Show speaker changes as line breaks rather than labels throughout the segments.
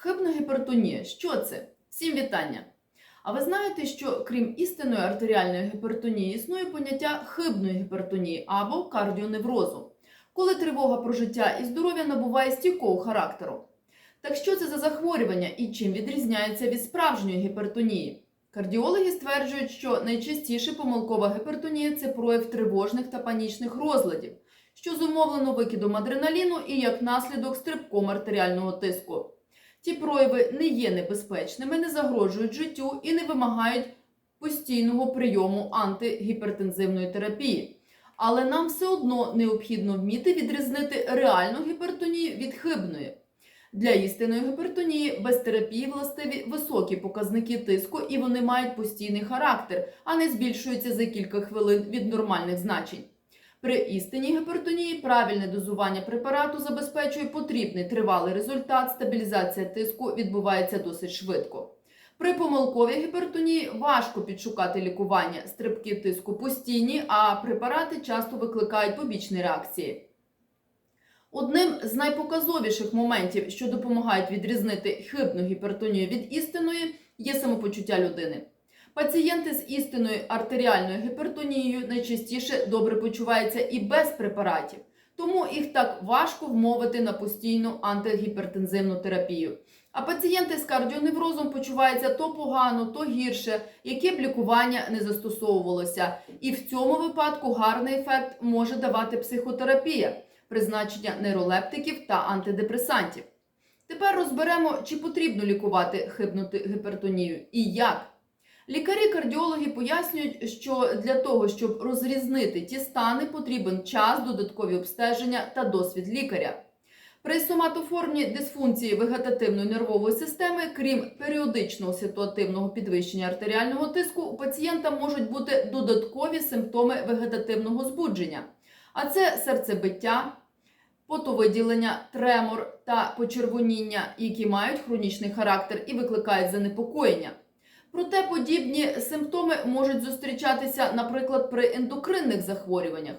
Хибна гіпертонія. Що це? Всім вітання! А ви знаєте, що крім істинної артеріальної гіпертонії існує поняття хибної гіпертонії або кардіоневрозу, коли тривога про життя і здоров'я набуває стійкого характеру. Так що це за захворювання і чим відрізняється від справжньої гіпертонії? Кардіологи стверджують, що найчастіше помилкова гіпертонія це прояв тривожних та панічних розладів, що зумовлено викидом адреналіну і як наслідок стрибком артеріального тиску. Ті прояви не є небезпечними, не загрожують життю і не вимагають постійного прийому антигіпертензивної терапії. Але нам все одно необхідно вміти відрізнити реальну гіпертонію від хибної. Для істинної гіпертонії без терапії властиві високі показники тиску, і вони мають постійний характер, а не збільшуються за кілька хвилин від нормальних значень. При істинній гіпертонії правильне дозування препарату забезпечує потрібний тривалий результат, стабілізація тиску відбувається досить швидко. При помилковій гіпертонії важко підшукати лікування, стрибки тиску постійні, а препарати часто викликають побічні реакції. Одним з найпоказовіших моментів, що допомагають відрізнити хибну гіпертонію від істинної, є самопочуття людини. Пацієнти з істинною артеріальною гіпертонією найчастіше добре почуваються і без препаратів, тому їх так важко вмовити на постійну антигіпертензивну терапію. А пацієнти з кардіоневрозом почуваються то погано, то гірше, яке б лікування не застосовувалося. І в цьому випадку гарний ефект може давати психотерапія, призначення нейролептиків та антидепресантів. Тепер розберемо, чи потрібно лікувати хибну гіпертонію і як. Лікарі-кардіологи пояснюють, що для того, щоб розрізнити ті стани, потрібен час, додаткові обстеження та досвід лікаря. При соматоформній дисфункції вегетативної нервової системи, крім періодичного ситуативного підвищення артеріального тиску, у пацієнта можуть бути додаткові симптоми вегетативного збудження, а це серцебиття, потовиділення, тремор та почервоніння, які мають хронічний характер і викликають занепокоєння. Проте подібні симптоми можуть зустрічатися, наприклад, при ендокринних захворюваннях.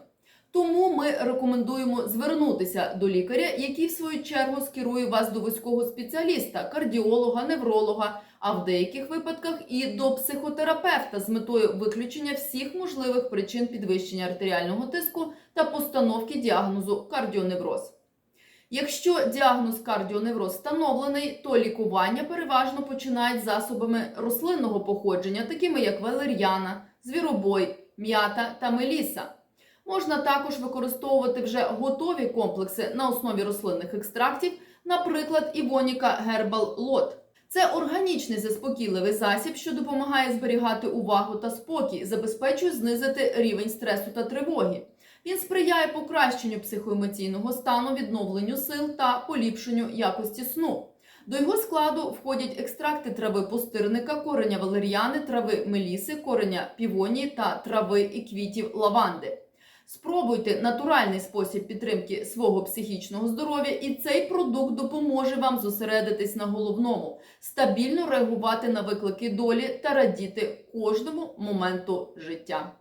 Тому ми рекомендуємо звернутися до лікаря, який в свою чергу скерує вас до вузького спеціаліста, кардіолога, невролога, а в деяких випадках і до психотерапевта з метою виключення всіх можливих причин підвищення артеріального тиску та постановки діагнозу кардіоневроз. Якщо діагноз кардіоневроз встановлений, то лікування переважно починають засобами рослинного походження, такими як валер'яна, звіробой, м'ята та меліса. Можна також використовувати вже готові комплекси на основі рослинних екстрактів, наприклад, Івоніка Гербал Лот. Це органічний заспокійливий засіб, що допомагає зберігати увагу та спокій, забезпечує знизити рівень стресу та тривоги. Він сприяє покращенню психоемоційного стану, відновленню сил та поліпшенню якості сну. До його складу входять екстракти трави пустирника, кореня валеріани, трави меліси, кореня півонії та трави і квітів лаванди. Спробуйте натуральний спосіб підтримки свого психічного здоров'я, і цей продукт допоможе вам зосередитись на головному, стабільно реагувати на виклики долі та радіти кожному моменту життя.